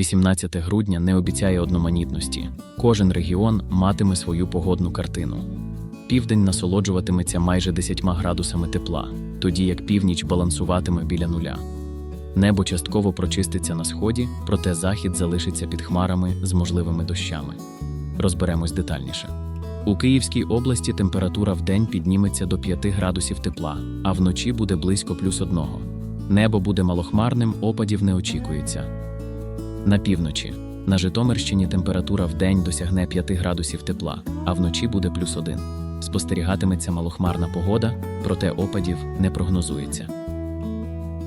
18 грудня не обіцяє одноманітності. Кожен регіон матиме свою погодну картину. Південь насолоджуватиметься майже 10 градусами тепла, тоді як північ балансуватиме біля нуля. Небо частково прочиститься на сході, проте захід залишиться під хмарами з можливими дощами. Розберемось детальніше. У Київській області температура в день підніметься до 5 градусів тепла, а вночі буде близько плюс одного. Небо буде малохмарним, опадів не очікується. На півночі. На Житомирщині температура в день досягне 5 градусів тепла, а вночі буде плюс 1. Спостерігатиметься малохмарна погода, проте опадів не прогнозується.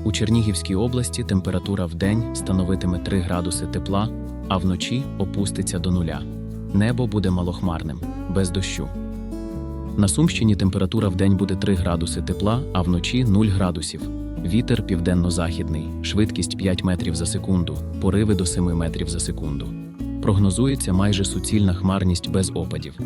У Чернігівській області температура в день становитиме 3 градуси тепла, а вночі опуститься до нуля. Небо буде малохмарним, без дощу. На Сумщині температура в день буде 3 градуси тепла, а вночі 0 градусів. Вітер південно-західний, швидкість 5 метрів за секунду, пориви до 7 метрів за секунду. Прогнозується майже суцільна хмарність без опадів.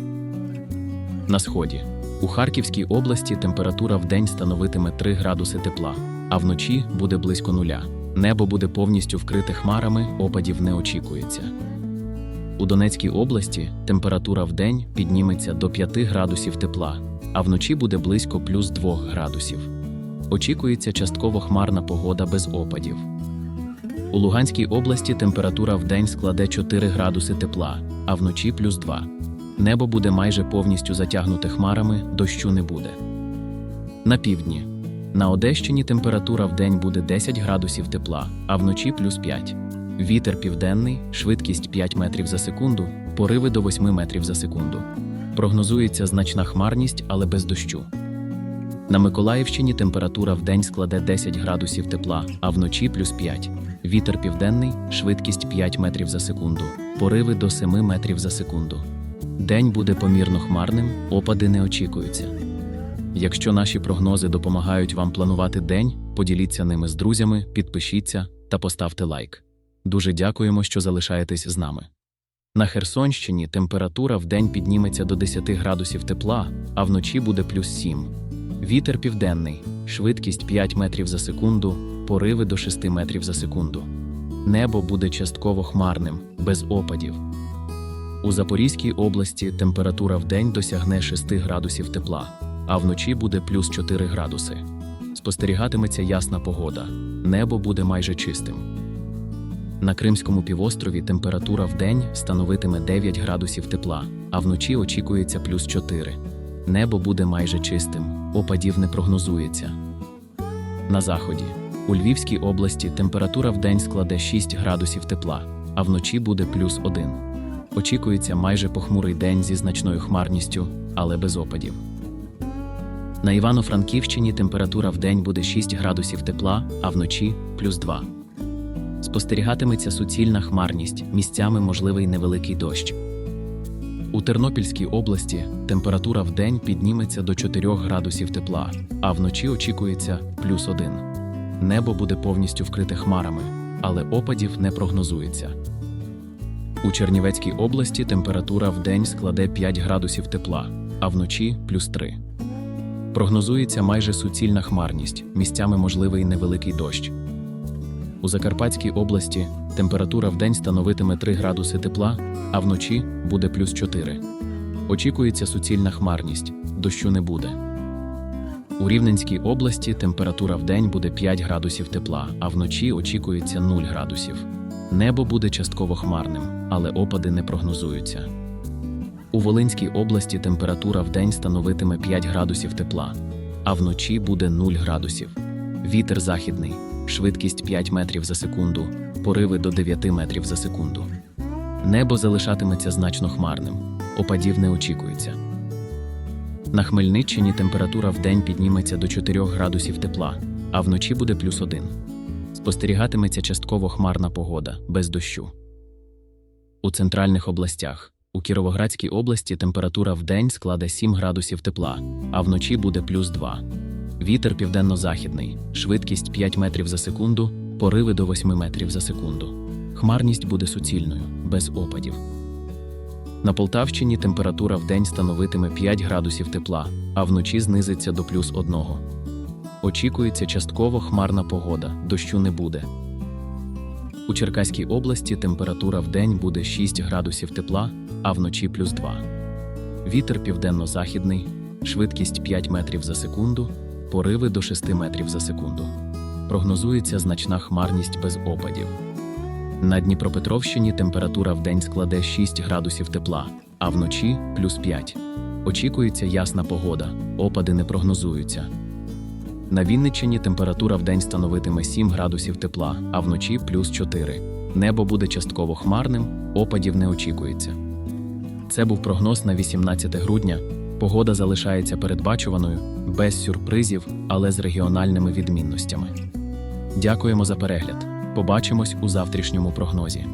На сході. У Харківській області температура в день становитиме 3 градуси тепла, а вночі буде близько нуля. Небо буде повністю вкрите хмарами, опадів не очікується. У Донецькій області температура в день підніметься до 5 градусів тепла, а вночі буде близько плюс 2 градусів. Очікується частково хмарна погода без опадів. У Луганській області температура в день складе 4 градуси тепла, а вночі плюс 2. Небо буде майже повністю затягнуте хмарами, дощу не буде. На півдні. На Одещині температура в день буде 10 градусів тепла, а вночі плюс 5. Вітер південний, швидкість 5 метрів за секунду, пориви до 8 метрів за секунду. Прогнозується значна хмарність, але без дощу. На Миколаївщині температура в день складе 10 градусів тепла, а вночі плюс 5. Вітер південний, швидкість 5 метрів за секунду, пориви до 7 метрів за секунду. День буде помірно хмарним, опади не очікуються. Якщо наші прогнози допомагають вам планувати день, поділіться ними з друзями, підпишіться та поставте лайк. Дуже дякуємо, що залишаєтесь з нами. На Херсонщині температура в день підніметься до 10 градусів тепла, а вночі буде плюс 7. Вітер південний, швидкість 5 метрів за секунду, пориви до 6 метрів за секунду. Небо буде частково хмарним, без опадів. У Запорізькій області температура в день досягне 6 градусів тепла, а вночі буде плюс 4 градуси. Спостерігатиметься ясна погода, небо буде майже чистим. На Кримському півострові температура в день становитиме 9 градусів тепла, а вночі очікується плюс 4. Небо буде майже чистим, опадів не прогнозується. На заході. У Львівській області температура в день складе 6 градусів тепла, а вночі буде плюс 1. Очікується майже похмурий день зі значною хмарністю, але без опадів. На Івано-Франківщині температура в день буде 6 градусів тепла, а вночі плюс 2. Спостерігатиметься суцільна хмарність, місцями можливий невеликий дощ. У Тернопільській області температура в день підніметься до 4 градусів тепла, а вночі очікується плюс 1. Небо буде повністю вкрите хмарами, але опадів не прогнозується. У Чернівецькій області температура в день складе 5 градусів тепла, а вночі плюс 3. Прогнозується майже суцільна хмарність, місцями можливий невеликий дощ. У Закарпатській області температура в день становитиме 3 градуси тепла, а вночі буде плюс 4. Очікується суцільна хмарність, дощу не буде. У Рівненській області температура в день буде 5 градусів тепла, а вночі очікується 0 градусів. Небо буде частково хмарним, але опади не прогнозуються. У Волинській області температура в день становитиме 5 градусів тепла, а вночі буде 0 градусів. Вітер західний, швидкість 5 метрів за секунду, пориви до 9 метрів за секунду. Небо залишатиметься значно хмарним, опадів не очікується. На Хмельниччині температура в день підніметься до 4 градусів тепла, а вночі буде плюс 1. Спостерігатиметься частково хмарна погода, без дощу. У центральних областях. У Кіровоградській області температура в день складе 7 градусів тепла, а вночі буде плюс 2. Вітер південно-західний, швидкість 5 метрів за секунду, пориви до 8 метрів за секунду. Хмарність буде суцільною, без опадів. На Полтавщині температура в день становитиме 5 градусів тепла, а вночі знизиться до плюс 1. Очікується частково хмарна погода, дощу не буде. У Черкаській області температура в день буде 6 градусів тепла, а вночі плюс 2. Вітер південно-західний, швидкість 5 метрів за секунду, пориви до 6 метрів за секунду. Прогнозується значна хмарність без опадів. На Дніпропетровщині температура в день складе 6 градусів тепла, а вночі плюс 5. Очікується ясна погода, опади не прогнозуються. На Вінниччині температура в день становитиме 7 градусів тепла, а вночі плюс 4. Небо буде частково хмарним, опадів не очікується. Це був прогноз на 18 грудня. Погода залишається передбачуваною, без сюрпризів, але з регіональними відмінностями. Дякуємо за перегляд. Побачимось у завтрашньому прогнозі.